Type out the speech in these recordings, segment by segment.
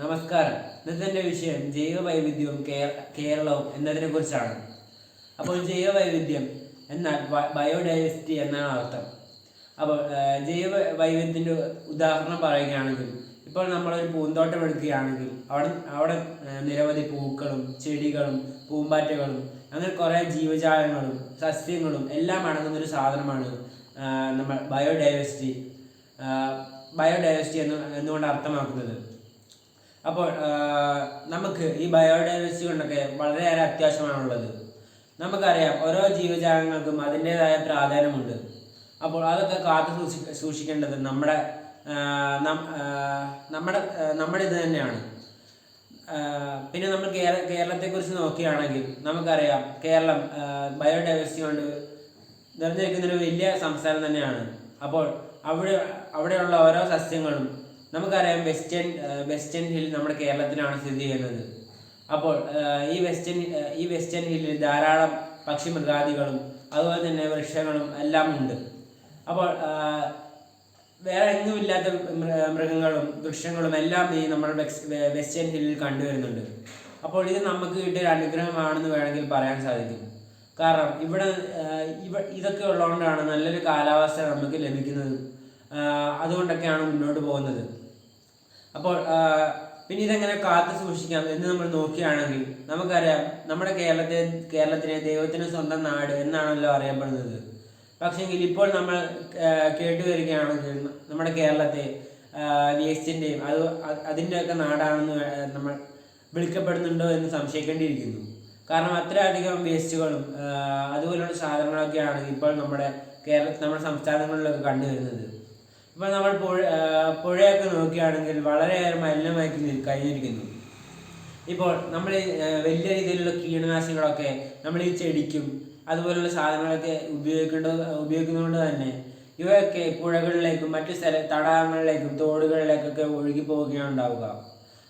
നമസ്കാരം. ഇന്നത്തെ എന്റെ വിഷയം ജൈവ വൈവിധ്യവും കേരളവും എന്നതിനെ കുറിച്ചാണ് അപ്പോൾ ജൈവ വൈവിധ്യം എന്നാൽ ബയോഡൈവേഴ്സിറ്റി എന്നാണ് അർത്ഥം. അപ്പോൾ ജൈവ വൈവിധ്യത്തിന്റെ ഉദാഹരണം പറയുകയാണെങ്കിൽ ഇപ്പോൾ നമ്മളൊരു പൂന്തോട്ടം എടുക്കുകയാണെങ്കിൽ അവിടെ അവിടെ നിരവധി പൂക്കളും ചെടികളും പൂമ്പാറ്റകളും അങ്ങനെ കുറേ ജീവജാലങ്ങളും സസ്യങ്ങളും എല്ലാം അടങ്ങുന്നൊരു സാധനമാണ് നമ്മൾ ബയോഡൈവേഴ്സിറ്റി. ബയോഡൈവേഴ്സിറ്റി എന്ന് എന്നുകൊണ്ട് അർത്ഥമാക്കുന്നത്. അപ്പോൾ നമുക്ക് ഈ ബയോഡൈവേഴ്സിറ്റി കൊണ്ടൊക്കെ വളരെയേറെ അത്യാവശ്യമാണുള്ളത്. നമുക്കറിയാം ഓരോ ജീവജാലങ്ങൾക്കും അതിന്റെതായ പ്രാധാന്യമുണ്ട്. അപ്പോൾ അതൊക്കെ കാത്തു സൂക്ഷി സൂക്ഷിക്കേണ്ടത് നമ്മുടെ നമ്മുടെ നമ്മുടെ ഇത് തന്നെയാണ്. പിന്നെ നമ്മൾ കേര കേരളത്തെക്കുറിച്ച് നോക്കുകയാണെങ്കിൽ നമുക്കറിയാം കേരളം ബയോഡൈവേഴ്സിറ്റി കൊണ്ട് നിറഞ്ഞിരിക്കുന്നൊരു വലിയ സംസ്ഥാനം തന്നെയാണ്. അപ്പോൾ അവിടെ അവിടെയുള്ള ഓരോ സസ്യങ്ങളും നമുക്കറിയാം വെസ്റ്റേൺ വെസ്റ്റേൺ ഹിൽ നമ്മുടെ കേരളത്തിലാണ് സ്ഥിതി ചെയ്യുന്നത്. അപ്പോൾ ഈ വെസ്റ്റേൺ ഈ വെസ്റ്റേൺ ഹില്ലിൽ ധാരാളം പക്ഷി മൃഗാദികളും അതുപോലെ തന്നെ വൃക്ഷങ്ങളും എല്ലാം ഉണ്ട്. അപ്പോൾ വേറെ എങ്ങുമില്ലാത്ത മൃഗങ്ങളും വൃക്ഷങ്ങളും എല്ലാം ഈ നമ്മുടെ വെസ്റ്റേൺ ഹില്ലിൽ കണ്ടുവരുന്നുണ്ട്. അപ്പോൾ ഇത് നമുക്ക് കിട്ടിയ ഒരു അനുഗ്രഹമാണെന്ന് വേണമെങ്കിൽ പറയാൻ സാധിക്കും. കാരണം ഇവിടെ ഇവ ഇതൊക്കെ ഉള്ളതുകൊണ്ടാണ് നല്ലൊരു കാലാവസ്ഥ നമുക്ക് ലഭിക്കുന്നത്. അതുകൊണ്ടൊക്കെയാണ് മുന്നോട്ട് പോകുന്നത്. അപ്പോൾ പിന്നെ ഇതെങ്ങനെ കാത്തു സൂക്ഷിക്കാം എന്ന് നമ്മൾ നോക്കുകയാണെങ്കിൽ നമുക്കറിയാം നമ്മുടെ കേരളത്തെ കേരളത്തിനെ ദൈവത്തിന് സ്വന്തം നാട് എന്നാണല്ലോ അറിയപ്പെടുന്നത്. പക്ഷെങ്കിൽ ഇപ്പോൾ നമ്മൾ കേട്ടുവരികയാണെങ്കിൽ നമ്മുടെ കേരളത്തെ വേസ്റ്റിന്റെയും അത് അതിന്റെയൊക്കെ നാടാണെന്ന് നമ്മൾ വിളിക്കപ്പെടുന്നുണ്ടോ എന്ന് സംശയിക്കേണ്ടിയിരിക്കുന്നു. കാരണം അത്രയധികം വേസ്റ്റുകളും അതുപോലുള്ള സാധനങ്ങളൊക്കെയാണ് ഇപ്പോൾ നമ്മുടെ കേരള നമ്മുടെ സംസ്ഥാനങ്ങളിലൊക്കെ കണ്ടുവരുന്നത്. ഇപ്പോൾ നമ്മൾ പുഴ പുഴയൊക്കെ നോക്കുകയാണെങ്കിൽ വളരെയേറെ മലിനമായി കഴിഞ്ഞിരിക്കുന്നു. ഇപ്പോൾ നമ്മൾ വലിയ രീതിയിലുള്ള കീടനാശിനികളൊക്കെ നമ്മൾ ഈ ചെടിക്കും അതുപോലുള്ള സാധനങ്ങളൊക്കെ ഉപയോഗിക്കേണ്ട ഉപയോഗിക്കുന്നതുകൊണ്ട് തന്നെ ഇവയൊക്കെ പുഴകളിലേക്കും മറ്റു സ്ഥല തടാകങ്ങളിലേക്കും തോടുകളിലേക്കൊക്കെ ഒഴുകി പോവുകയാണ് ഉണ്ടാവുക.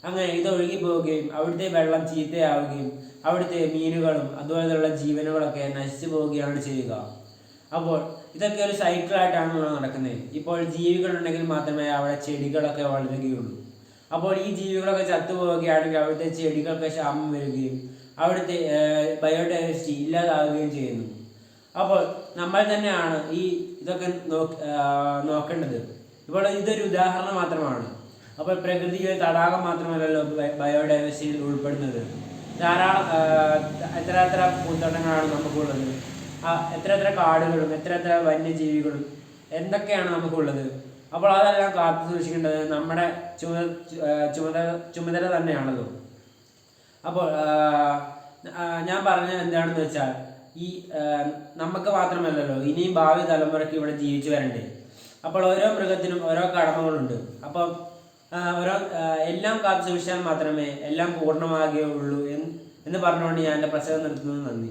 അങ്ങനെ ഇത് ഒഴുകി പോവുകയും അവിടുത്തെ വെള്ളം ചീത്തയാവുകയും അവിടുത്തെ മീനുകളും അതുപോലെയുള്ള ജീവനുകളൊക്കെ നശിച്ചു പോവുകയാണ് ചെയ്യുക. അപ്പോൾ ഇതൊക്കെ ഒരു സൈക്കിളായിട്ടാണ് നടക്കുന്നത്. ഇപ്പോൾ ജീവികളുണ്ടെങ്കിൽ മാത്രമേ അവിടെ ചെടികളൊക്കെ വളരുകയുള്ളൂ. അപ്പോൾ ഈ ജീവികളൊക്കെ ചത്തുപോവുകയാണെങ്കിൽ അവിടുത്തെ ചെടികൾക്ക് ക്ഷാമം വരികയും അവിടുത്തെ ബയോഡൈവേഴ്സിറ്റി ഇല്ലാതാവുകയും ചെയ്യുന്നു. അപ്പോൾ നമ്മൾ തന്നെയാണ് ഈ ഇതൊക്കെ നോക്കേണ്ടത്. ഇപ്പോൾ ഇതൊരു ഉദാഹരണം മാത്രമാണ്. അപ്പോൾ പ്രകൃതിയിലെ തടാകം മാത്രമല്ലല്ലോ ബയോഡൈവേഴ്സിറ്റിയിൽ ഉൾപ്പെടുന്നത്. ധാരാളം എത്ര എത്ര പൂന്തോട്ടങ്ങളാണ് നമുക്കുള്ളത്. എത്ര എത്ര കാടുകളും എത്ര എത്ര വന്യജീവികളും എന്തൊക്കെയാണ് നമുക്കുള്ളത്? അപ്പോൾ അതെല്ലാം കാത്തു സൂക്ഷിക്കേണ്ടത് നമ്മുടെ ചുമ ചുമതല ചുമതല തന്നെയാണല്ലോ. അപ്പോൾ ഞാൻ പറഞ്ഞത് എന്താണെന്ന് വെച്ചാൽ ഈ നമുക്ക് മാത്രമല്ലല്ലോ ഇനിയും ഭാവി തലമുറയ്ക്ക് ഇവിടെ ജീവിച്ചു വരണ്ടേ. അപ്പോൾ ഓരോ മൃഗത്തിനും ഓരോ കടമകളുണ്ട്. അപ്പോൾ ഓരോ എല്ലാം കാത്തു സൂക്ഷിച്ചാൽ മാത്രമേ എല്ലാം പൂർണമാകുകയുള്ളൂ എന്ന് പറഞ്ഞുകൊണ്ട് ഞാൻ എന്റെ പ്രസംഗം നിർത്തുന്നത് നന്ദി.